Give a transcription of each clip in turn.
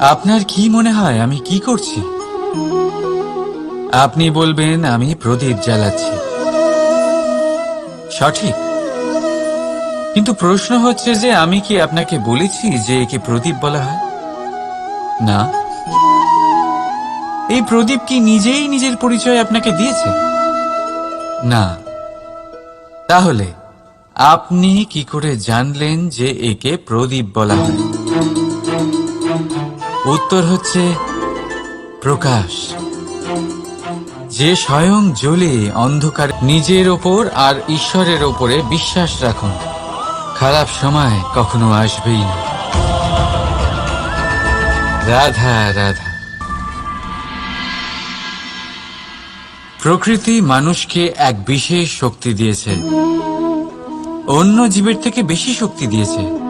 আপনার কি মনে হয় আমি কি করছি? আপনি বলবেন, আমি প্রদীপ জ্বালাচ্ছি। সঠিক। কিন্তু প্রশ্ন হচ্ছে যে, আমি কি আপনাকে বলেছি যে একে প্রদীপ বলা হয়? না। এই প্রদীপ কি নিজেই নিজের পরিচয় আপনাকে দিয়েছে? না। তাহলে, আপনি কি করে জানলেন যে একে প্রদীপ বলা হয়? উত্তর হচ্ছে প্রকাশ। যে স্বয়ং জ্বলে অন্ধকার নিজের ওপর আর ঈশ্বরের ওপরে বিশ্বাস রাখুন। খারাপ সময় কখনো আসবেই না। রাধা রাধা। প্রকৃতি মানুষকে এক বিশেষ শক্তি দিয়েছে। অন্য জীবের থেকে বেশি শক্তি দিয়েছে।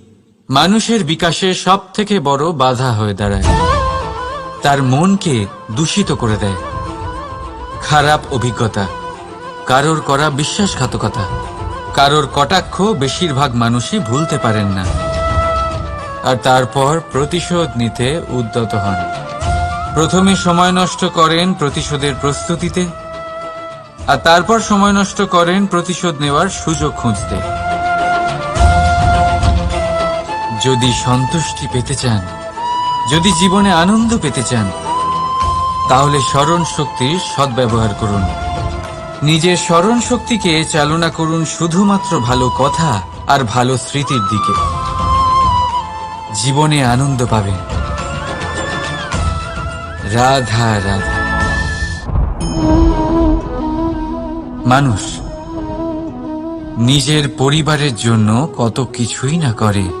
মানুষের বিকাশে সব থেকে বড় বাধা হয়ে দাঁড়ায়। তার মনকে দূষিত করে দেয়। খারাপ অভিজ্ঞতা। কারোর করা বিশ্বাসঘাতকতা। কারোর কটাক্ষ বেশিরভাগ মানুষই ভুলতে পারেন না। আর তারপর প্রতিশোধ নিতে উদ্যত হন। প্রথমে সময় নষ্ট করেন প্রতিশোধের প্রস্তুতিতে। আর তারপর সময় নষ্ট করেন প্রতিশোধ নেওয়ার সুযোগ খুঁজতে। যদি সন্তুষ্টি পেতে চান, যদি জীবনে আনন্দ পেতে চান, তাহলে স্মরণ শক্তির সদ্ব্যবহার করুন। নিজের স্মরণ শক্তিকে চালনা করুন শুধুমাত্র ভালো কথা আর ভালো স্মৃতির দিকে। জীবনে আনন্দ পাবেন। রাধা রাধা। মানুষ নিজের পরিবারের জন্য কত কিছুই না করে।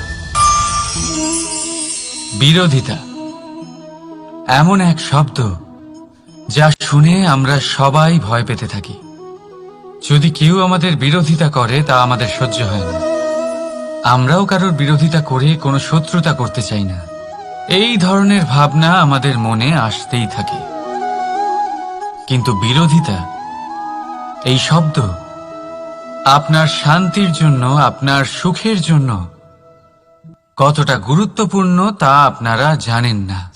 বিরোধিতা। এমন এক শব্দ যা শুনে আমরা সবাই ভয় পেতে থাকি। যদি কেউ আমাদের বিরোধিতা করে, তা আমাদের সহ্য হয় না। আমরাও কারোর বিরোধিতা করে কোনো শত্রুতা করতে চাই না। এই ধরনের ভাবনা আমাদের মনে আসতেই থাকে। কিন্তু বিরোধিতা, এই শব্দ আপনার শান্তির জন্য, আপনার সুখের জন্য কতটা গুরুত্বপূর্ণ তা আপনারা জানেন না।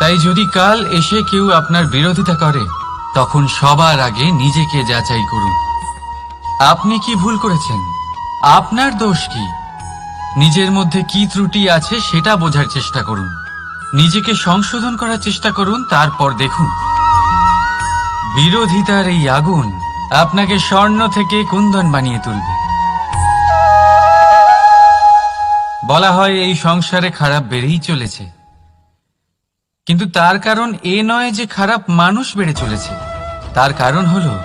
তাই যদি কাল এসে কেউ আপনার বিরোধিতা করে, তখন সবার আগে নিজেকে যাচাই করুন। আপনি কি ভুল করেছেন? আপনার দোষ কি? নিজের মধ্যে কি ত্রুটি আছে সেটা বোঝার চেষ্টা করুন। নিজেকে সংশোধন করার চেষ্টা করুন, তারপর দেখুন। বিরোধিতার এই আগুন আপনাকে স্বর্ণ থেকে কুন্দন বানিয়ে তুলবে। বলা হয় এই সংসারে খারাপ বেড়েই চলেছে। কিন্তু তার কারণ এ নয় যে খারাপ মানুষ বেড়ে চলেছে। তার কারণ হলো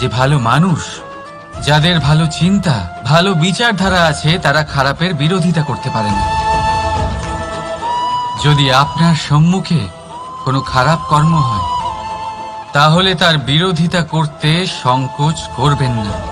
যে ভালো মানুষ, যাদের ভালো চিন্তা, ভালো বিচারধারা আছে, তারা খারাপের বিরোধিতা করতে পারে না। যদি আপনার সম্মুখে কোনো খারাপ কর্ম হয়, তাহলে তার বিরোধিতা করতে সংকোচ করবেন না।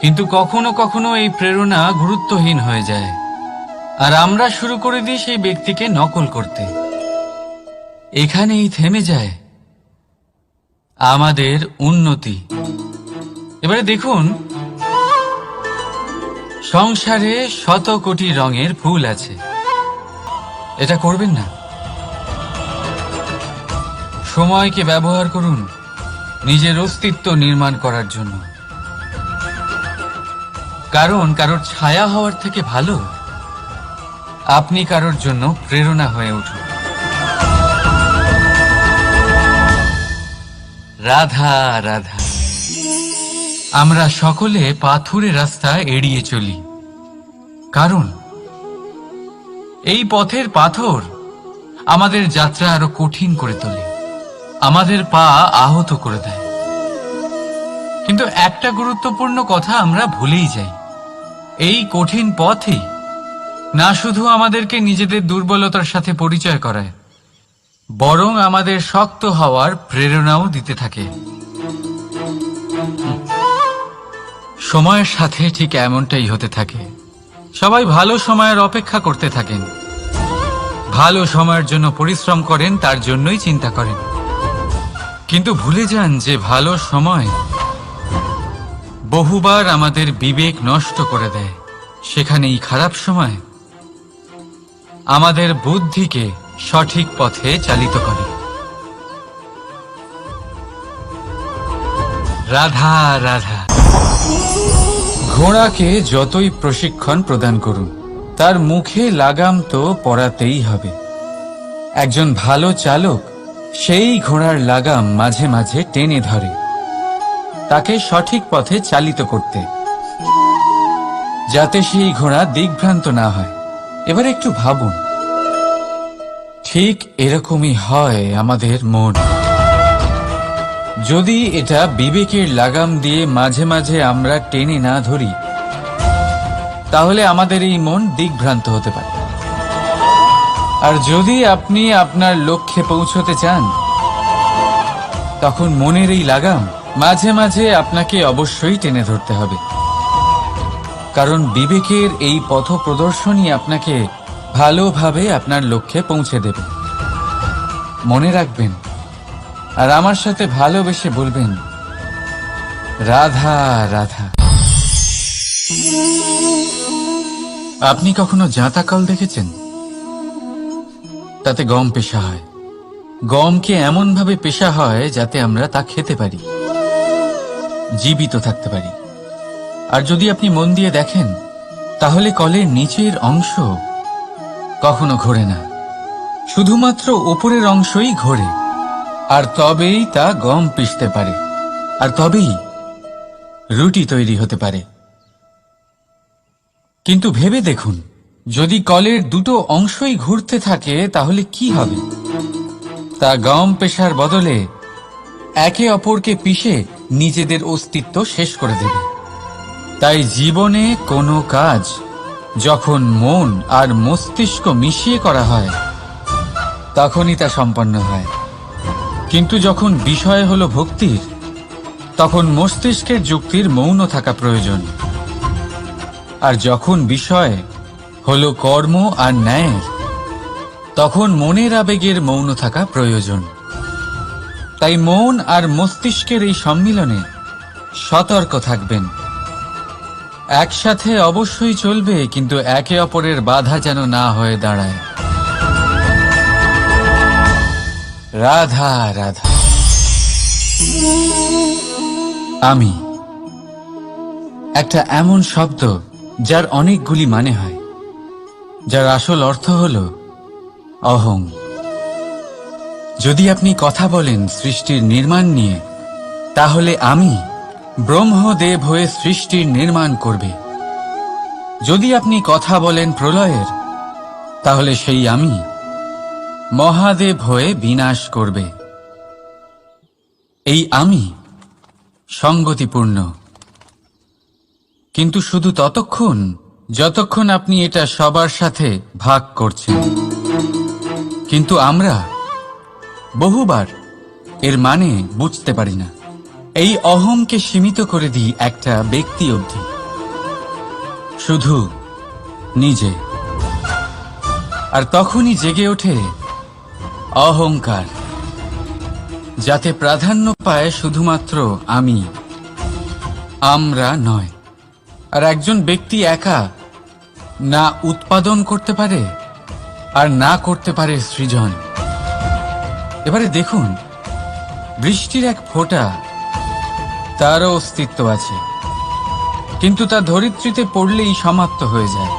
কিন্তু কখনো কখনো এই প্রেরণা গুরুত্বহীন হয়ে যায়। আর আমরা শুরু করে দিই সেই ব্যক্তিকে নকল করতে। এখানেই থেমে যায় আমাদের উন্নতি। এবারে দেখুন, সংসারে শত কোটি রঙের ফুল আছে। এটা করবেন না। সময়কে ব্যবহার করুন নিজের অস্তিত্ব নির্মাণ করার জন্য। কারণ কারোর ছায়া হওয়ার থেকে ভালো, আপনি কারোর জন্য প্রেরণা হয়ে উঠুন। রাধা রাধা। আমরা সকলে পাথুরে রাস্তা এড়িয়ে চলি। কারণ, এই পথের পাথর আমাদের যাত্রা আরও কঠিন করে তোলে, আমাদের পা আহত করে দেয়। কিন্তু একটা গুরুত্বপূর্ণ কথা আমরা ভুলেই যাই। এই কঠিন পথই না শুধু আমাদেরকে নিজেদের দুর্বলতার সাথে পরিচয় করায়, বরং আমাদের শক্ত হওয়ার প্রেরণাও দিতে থাকে। সময়ের সাথে ঠিক এমনটাই হতে থাকে। সবাই ভালো সময়ের অপেক্ষা করতে থাকেন। ভালো সময়ের জন্য পরিশ্রম করেন, তার জন্যই চিন্তা করেন। কিন্তু ভুলে যান যে ভালো সময় বহুবার আমাদের বিবেক নষ্ট করে দেয়। সেখানেই খারাপ সময় আমাদের বুদ্ধিকে সঠিক পথে চালিত করে। রাধা রাধা। ঘোড়াকে যতই প্রশিক্ষণ প্রদান করুন, তার মুখে লাগাম তো পরাতেই হবে। একজন ভালো চালক সেই ঘোড়ার লাগাম মাঝে মাঝে টেনে ধরে। তাকে সঠিক পথে চালিত করতে, যাতে সেই ঘোড়া দিগ্ভ্রান্ত না হয়। এবার একটু ভাবুন। ঠিক এরকমই হয় আমাদের মন। যদি এটা বিবেকের লাগাম দিয়ে মাঝে মাঝে আমরা টেনে না ধরি, তাহলে আমাদের এই মন দিগ্ভ্রান্ত হতে পারে। আর যদি আপনি আপনার লক্ষ্যে পৌঁছতে চান, তখন মনের এই লাগাম মাঝে মাঝে আপনাকে অবশ্যই টেনে ধরতে হবে। কারণ বিবেকের এই পথ প্রদর্শনই আপনাকে ভালোভাবে আপনার লক্ষ্যে পৌঁছে দেবে। মনে রাখবেন আর আমার সাথে ভালোবেসে বলবেন, রাধা রাধা। আপনি কখনো জাঁতা কল দেখেছেন? তাতে গম পেশা হয়। গমকে এমন ভাবে পেশা হয় যাতে আমরা তা খেতে পারি। জীবিত থাকতে পারি। আর যদি আপনি মন দিয়ে দেখেন, তাহলে কলের নিচের অংশ কখনো ঘোরে না। শুধুমাত্র ওপরের অংশই ঘোরে। আর তবেই তা গম পিষতে পারে। আর তবেই রুটি তৈরি হতে পারে। কিন্তু ভেবে দেখুন, যদি কলের দুটো অংশই ঘুরতে থাকে, তাহলে কি হবে? তা গম পেশার বদলে একে অপরকে পিষে নিজেদের অস্তিত্ব শেষ করে দেবে। তাই জীবনে কোনো কাজ, যখন মন আর মস্তিষ্ক মিশিয়ে করা হয়, তখনই তা সম্পন্ন হয়। কিন্তু যখন বিষয় হলো ভক্তির, তখন মস্তিষ্কের যুক্তির মৌন থাকা প্রয়োজন। আর যখন বিষয় হলো কর্ম আর ন্যায়ের তখন মনের আবেগের মৌন থাকা প্রয়োজন। তাই মন আর মস্তিষ্কের এই সম্মিলনে সতর্ক থাকবেন। একসাথে অবশ্যই চলবে, কিন্তু একে অপরের বাধা যেন না হয়ে দাঁড়ায়। রাধা রাধা। আমি একটা এমন শব্দ যার অনেকগুলি মানে হয়, যার আসল অর্থ হল অহং। যদি আপনি কথা বলেন সৃষ্টির নির্মাণ নিয়ে, তাহলে আমি ব্রহ্মদেব হয়ে সৃষ্টির নির্মাণ করবে। যদি আপনি কথা বলেন প্রলয়ের, তাহলে সেই আমি মহাদেব হয়ে বিনাশ করবে। এই আমি সঙ্গতিপূর্ণ। কিন্তু শুধু ততক্ষণ, যতক্ষণ আপনি এটা সবার সাথে ভাগ করছেন। কিন্তু আমরা বহুবার। এর মানে বুঝতে পারি না। এই অহংকে সীমিত করে দিই একটা ব্যক্তি অবধি। শুধু নিজে। আর তখনই জেগে ওঠে অহংকার। যাতে প্রাধান্য পায় শুধুমাত্র আমি। আমরা নয়। আর একজন ব্যক্তি একা না উৎপাদন করতে পারে আর না করতে পারে সৃজন। এবারে দেখুন, বৃষ্টির এক ফোঁটা তারও অস্তিত্ব আছে। কিন্তু তা ধরিত্রীতে পড়লেই সমাপ্ত হয়ে যায়।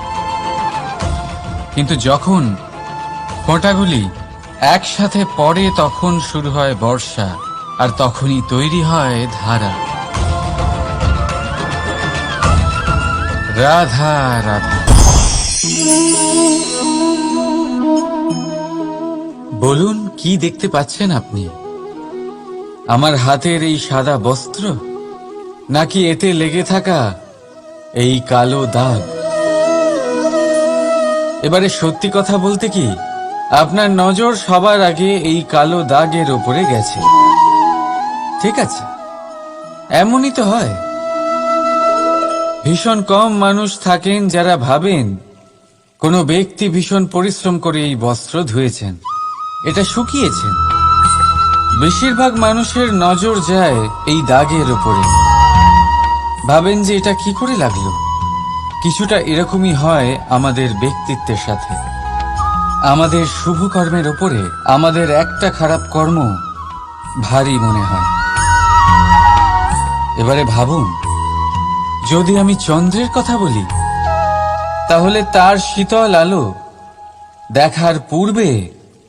কিন্তু যখন ফোঁটাগুলি একসাথে পড়ে তখন শুরু হয় বর্ষা, আর তখনই তৈরি হয় ধারা। রাধা রাধা। বলুন কি দেখতে পাচ্ছেন আপনি? আমার হাতের এই সাদা বস্ত্র? নাকি এতে লেগে থাকা এই কালো দাগ? এবারে সত্যি কথা বলতে কি, আপনার নজর সবার আগে এই কালো দাগের ওপরে গেছে। ঠিক আছে, এমনই তো হয়। ভীষণ কম মানুষ থাকেন যারা ভাবেন, কোনো ব্যক্তি ভীষণ পরিশ্রম করে এই বস্ত্র ধুয়েছেন। এটা শুকিয়েছেন বেশিরভাগ মানুষের নজর যায় এই দাগের ওপরে ভাবেন যে এটা কি করে লাগল? কিছুটা এরকমই হয় আমাদের ব্যক্তিত্বের সাথে। আমাদের শুভ কর্মের ওপরে আমাদের একটা খারাপ কর্ম ভারী মনে হয়। এবারে ভাবুন, যদি আমি চন্দ্রের কথা বলি, তাহলে তার শীতল আলো দেখার পূর্বে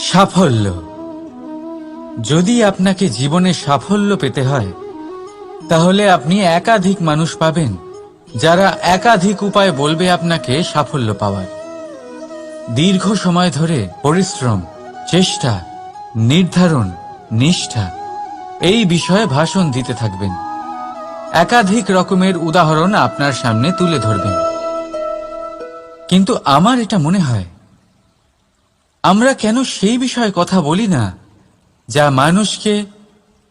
সাফল্য। যদি আপনাকে জীবনে সাফল্য পেতে হয়, তাহলে আপনি একাধিক মানুষ পাবেন, যারা একাধিক উপায় বলবে আপনাকে সাফল্য পাওয়ার। দীর্ঘ সময় ধরে পরিশ্রম, চেষ্টা, নির্ধারণ, নিষ্ঠা, এই বিষয়ে ভাষণ দিতে থাকবেন। একাধিক রকমের উদাহরণ আপনার সামনে তুলে ধরবেন। কিন্তু আমার এটা মনে হয়। আমরা কেন সেই বিষয়ে কথা বলি না যা মানুষকে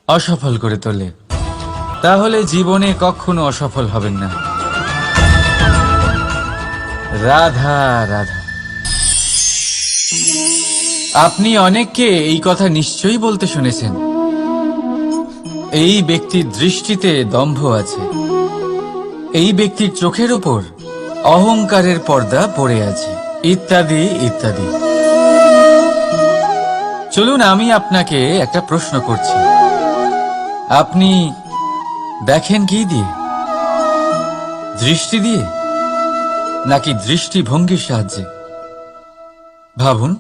অসফল করে তোলে? তাহলে জীবনে কখনো অসফল হবেন না। রাধা রাধা। আপনি অনেককে এই কথা নিশ্চয়ই বলতে শুনেছেন। এই ব্যক্তির দৃষ্টিতে দম্ভ আছে। এই ব্যক্তির চোখের ওপর অহংকারের পর্দা পড়ে আছে। ইত্যাদি ইত্যাদি। চলুন, আমি আপনাকে একটা প্রশ্ন করছি। আপনি দেখেন কি দিয়ে? দৃষ্টি দিয়ে? নাকি দৃষ্টিভঙ্গির সাহায্যে? ভাবুন।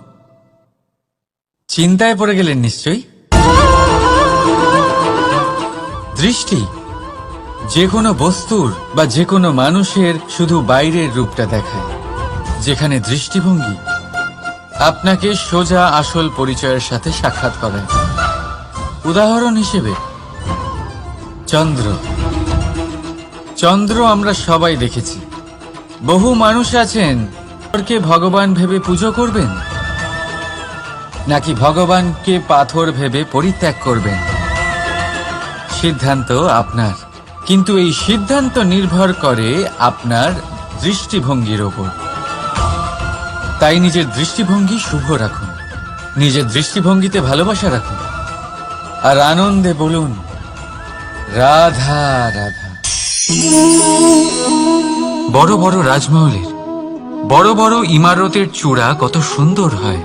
চিন্তায় পড়ে গেলেন নিশ্চয়ই? দৃষ্টি। যে কোনো বস্তুর বা যে কোনো মানুষের শুধু বাইরের রূপটা দেখায়, যেখানে দৃষ্টিভঙ্গি আপনাকে সোজা আসল পরিচয়ের সাথে সাক্ষাৎ করায় উদাহরণ হিসেবে, চন্দ্র। চন্দ্র আমরা সবাই দেখেছি। বহু মানুষ আছেন। কে ভগবান ভেবে পুজো করবেন? নাকি ভগবানকে পাথর ভেবে পরিত্যাগ করবেন? সিদ্ধান্ত আপনার। কিন্তু এই সিদ্ধান্ত নির্ভর করে আপনার দৃষ্টিভঙ্গির ওপর। তাই নিজের দৃষ্টিভঙ্গি শুভ রাখুন। নিজের দৃষ্টিভঙ্গিতে ভালোবাসা রাখুন। আর আনন্দে বলুন, রাধা রাধা। বড় বড় রাজমহলের, বড় বড় ইমারতের চূড়া কত সুন্দর হয়।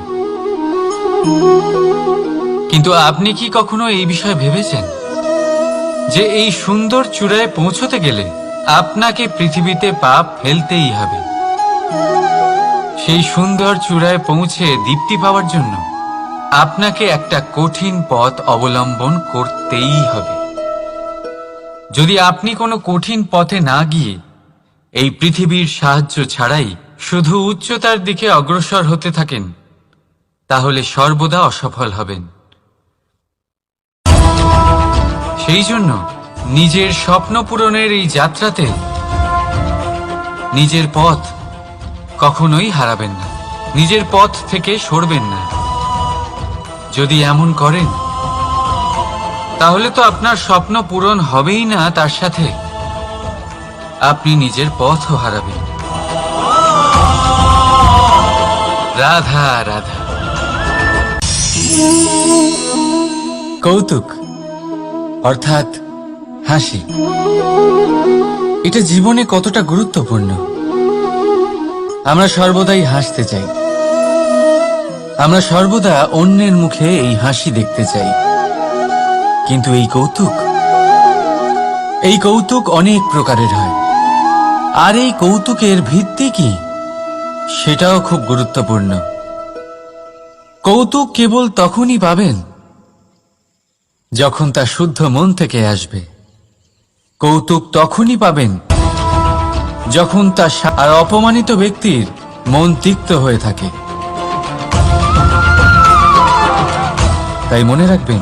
কিন্তু আপনি কি কখনো এই বিষয়ে ভেবেছেন? যে এই সুন্দর চূড়ায় পৌঁছতে গেলে আপনাকে পৃথিবীতে পাপ ফেলতেই হবে। সেই সুন্দর চূড়ায় পৌঁছে দীপ্তি পাওয়ার জন্য আপনাকে একটা কঠিন পথ অবলম্বন করতেই হবে। যদি আপনি কোনো কঠিন পথে না গিয়ে এই পৃথিবীর সাহায্য ছাড়াই শুধু উচ্চতার দিকে অগ্রসর হতে থাকেন, তাহলে সর্বদা অসফল হবেন। সেই জন্য নিজের স্বপ্ন পূরণের এই যাত্রাতে নিজের পথ কখনোই হারাবেন না। নিজের পথ থেকে সরবেন না। যদি এমন করেন, তাহলে তো আপনার স্বপ্ন পূরণ হবেই না, তার সাথে আপনি নিজের পথও হারাবেন। রাধা রাধা। কৌতুক অর্থাৎ হাসি। এটা জীবনে কতটা গুরুত্বপূর্ণ? আমরা সর্বদাই হাসতে চাই। আমরা সর্বদা অন্যের মুখে এই হাসি দেখতে চাই। কিন্তু এই কৌতুক? এই কৌতুক অনেক প্রকারের হয়। আর এই কৌতুকের ভিত্তি কি? সেটাও খুব গুরুত্বপূর্ণ। কৌতুক কেবল তখনই পাবেন যখন তা শুদ্ধ মন থেকে আসবে। কৌতুক তখনই পাবেন যখন তা আর অপমানিত ব্যক্তির মন তিক্ত হয়ে থাকে। তাই মনে রাখবেন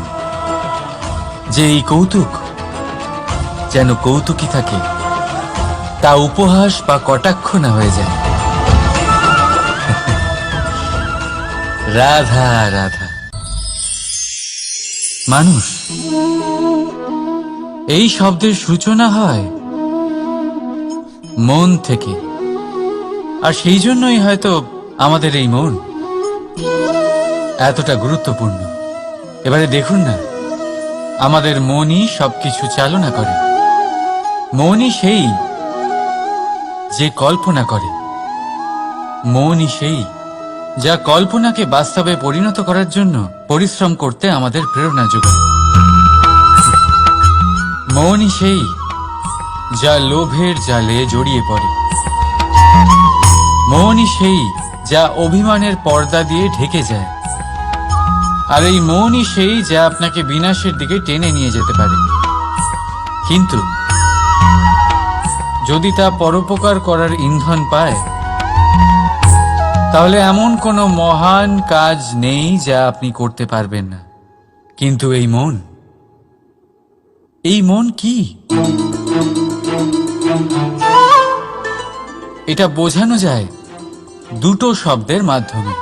যে এই কৌতুক যেন কৌতুকই থাকে, তা উপহাস বা কটাক্ষ না হয়ে যায়। রাধা রাধা। মানুষ এই শব্দের সূচনা হয় মন থেকে। আর সেই জন্যই হয়তো আমাদের এই মন এতটা গুরুত্বপূর্ণ। এবারে দেখুন না, আমাদের মনই সবকিছু চালনা করে। মনই সেই যে কল্পনা করে। মনই সেই যা কল্পনাকে বাস্তবে পরিণত করার জন্য পরিশ্রম করতে আমাদের প্রেরণা যোগায়। মনই সেই যা লোভের জালে জড়িয়ে পড়ে। মনই সেই যা অভিমানের পর্দা দিয়ে ঢেকে যায়। আর এই মনই সেই যা আপনাকে বিনাশের দিকে টেনে নিয়ে যেতে পারে। কিন্তু যদি তা পরোপকার করার ইন্ধন পায়, তাহলে এমন কোনো মহান কাজ নেই যা আপনি করতে পারবেন না। কিন্তু এই মন এই মন কি? এটা বোঝানো যায় দুটো শব্দের মাধ্যমে।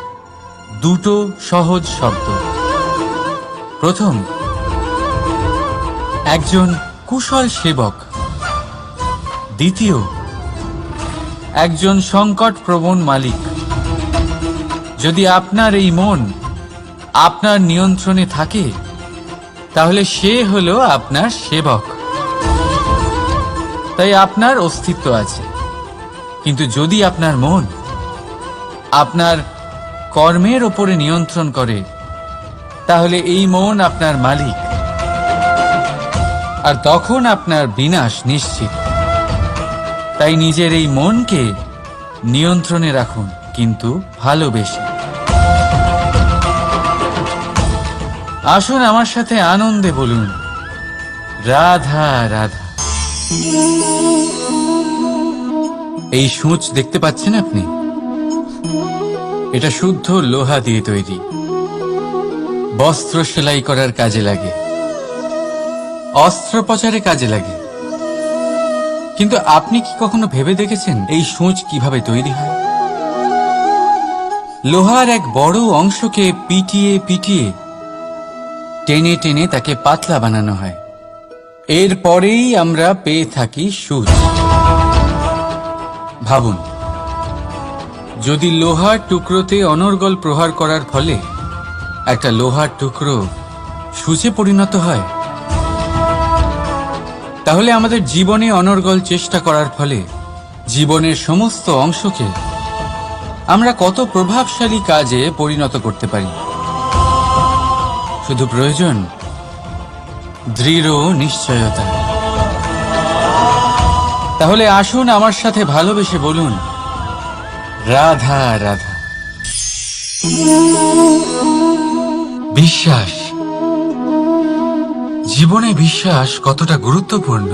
দুটো সহজ শব্দ। প্রথম, একজন কুশল সেবক। দ্বিতীয়, একজন সংকট প্রবণ মালিক। যদি আপনার এই মন আপনার নিয়ন্ত্রণে থাকে তাহলে সে হলো আপনার সেবক। তাই আপনার অস্তিত্ব আছে। কিন্তু যদি আপনার মন আপনার কর্মের ওপরে নিয়ন্ত্রণ করে, তাহলে এই মন আপনার মালিক। আর তখন আপনার বিনাশ নিশ্চিত। তাই নিজের এই মনকে নিয়ন্ত্রণে রাখুন, কিন্তু ভালোবেসে। আসুন আমার সাথে আনন্দে বলুন। রাধা রাধা। এই সূচ দেখতে পাচ্ছেন আপনি? এটা শুদ্ধ লোহা দিয়ে তৈরি। বস্ত্র সেলাই করার কাজে লাগে। অস্ত্রোপচারে কাজে লাগে। কিন্তু আপনি কি কখনো ভেবে দেখেছেন এই সূঁচ কীভাবে তৈরি হয়? লোহার এক বড় অংশকে পিটিয়ে পিটিয়ে টেনে টেনে তাকে পাতলা বানানো হয়। এরপরেই আমরা পেয়ে থাকি সূচ ভাবুন, যদি লোহার টুকরোতে অনর্গল প্রহার করার ফলে একটা লোহার টুকরো সূচে পরিণত হয়, তাহলে আমাদের জীবনে অনর্গল চেষ্টা করার ফলে জীবনের সমস্ত অংশকে আমরা কত প্রভাবশালী কাজে পরিণত করতে পারি। শুধু প্রয়োজন দৃঢ় নিশ্চয়তা। তাহলে আসুন আমার সাথে ভালোবেসে বলুন, রাধা রাধা। বিশ্বাস। জীবনে বিশ্বাস কতটা গুরুত্বপূর্ণ?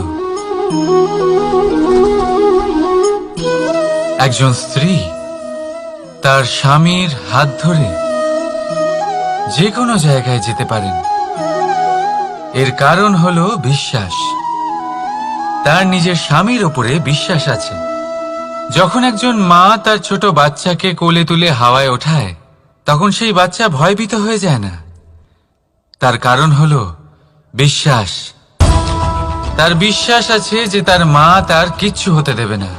একজন স্ত্রী তার স্বামীর হাত ধরে যে কোনো জায়গায় যেতে পারেন। এর কারণ হল বিশ্বাস। তার নিজের স্বামীর ওপরে বিশ্বাস আছে। যখন একজন মা তার ছোট বাচ্চাকে কোলে তুলে হাওয়ায় ওঠায়, তখন সেই বাচ্চা ভয়ভীত হয়ে যায় না। তার কারণ হল বিশ্বাস। তার বিশ্বাস আছে যে তার মা তার কিচ্ছু হতে দেবে না।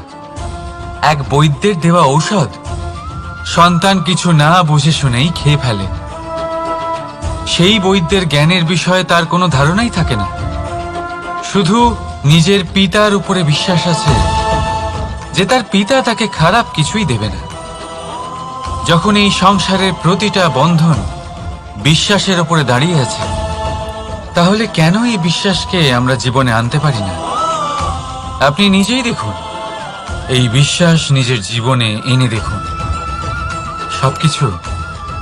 এক বৈদ্যের দেওয়া ঔষধ। সন্তান কিছু না বুঝে শুনেই খেয়ে ফেলে। সেই বৈদ্যের জ্ঞানের বিষয়ে তার কোনো ধারণাই থাকে না। শুধু নিজের পিতার উপরে বিশ্বাস আছে যে তার পিতা তাকে খারাপ কিছুই দেবে না। যখন এই সংসারের প্রতিটা বন্ধন বিশ্বাসের ওপরে দাঁড়িয়ে আছে, তাহলে কেন এই বিশ্বাসকে আমরা জীবনে আনতে পারি না? আপনি নিজেই দেখুন, এই বিশ্বাস নিজের জীবনে এনে দেখুন। সবকিছু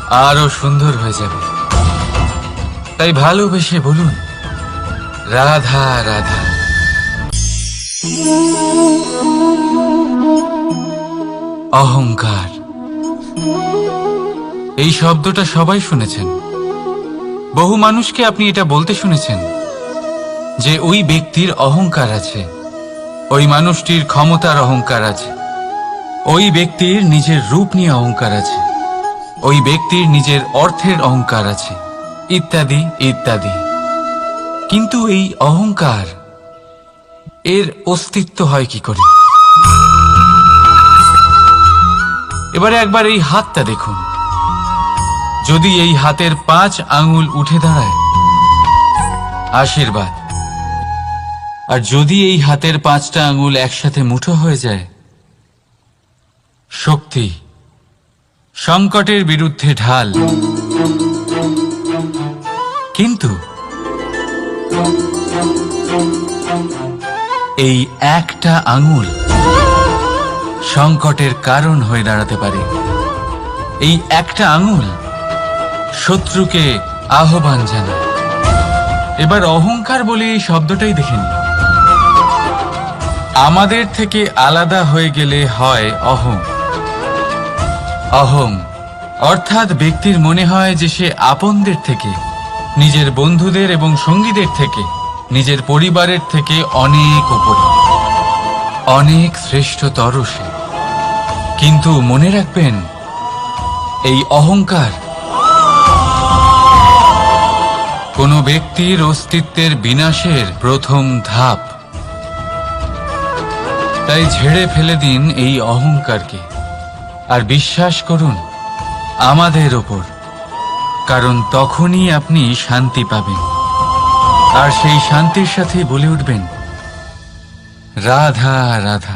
আরও সুন্দর হয়ে যাবে। তাই ভালোবেসে বলুন, রাধা রাধা। অহংকার। এই শব্দটা সবাই শুনেছেন। বহু মানুষকে আপনি এটা বলতে শুনেছেন যে ওই ব্যক্তির অহংকার আছে, ওই মানুষটির ক্ষমতার অহংকার আছে, ওই ব্যক্তির নিজের রূপ নিয়ে অহংকার আছে, ওই ব্যক্তির নিজের অর্থের অহংকার আছে। ইত্যাদি ইত্যাদি। কিন্তু এই অহংকার, এর অস্তিত্ব হয় কি করে? এবারে একবার এই হাতটা দেখুন। যদি এই হাতের পাঁচ আঙুল উঠে দাঁড়ায়, আশীর্বাদ। আর যদি এই হাতের পাঁচটা আঙুল একসাথে মুঠো হয়ে যায়, শক্তি সংকটের বিরুদ্ধে ঢাল। এই একটা আঙুল সংকটের কারণ হয়ে দাঁড়াতে পারে। এই একটা আঙুল শত্রুকে আহ্বান জানায়। এবার অহংকার বলে এই শব্দটাই দেখেন আমাদের থেকে আলাদা হয়ে গেলে হয় অহং। অহং অর্থাৎ ব্যক্তির মনে হয় যে সে আপনদের থেকে, নিজের বন্ধুদের এবং সঙ্গীদের থেকে নিজের পরিবারের থেকে অনেক উপরে। অনেক শ্রেষ্ঠতর সে। কিন্তু মনে রাখবেন, এই অহংকার কোনো ব্যক্তির অস্তিত্বের বিনাশের প্রথম ধাপ। তাই ঝেড়ে ফেলে দিন এই অহংকারকে। আর বিশ্বাস করুন, আমাদের ওপর। কারণ তখনই আপনি শান্তি পাবেন। আর সেই শান্তির সাথে বলে উঠবেন রাধা রাধা।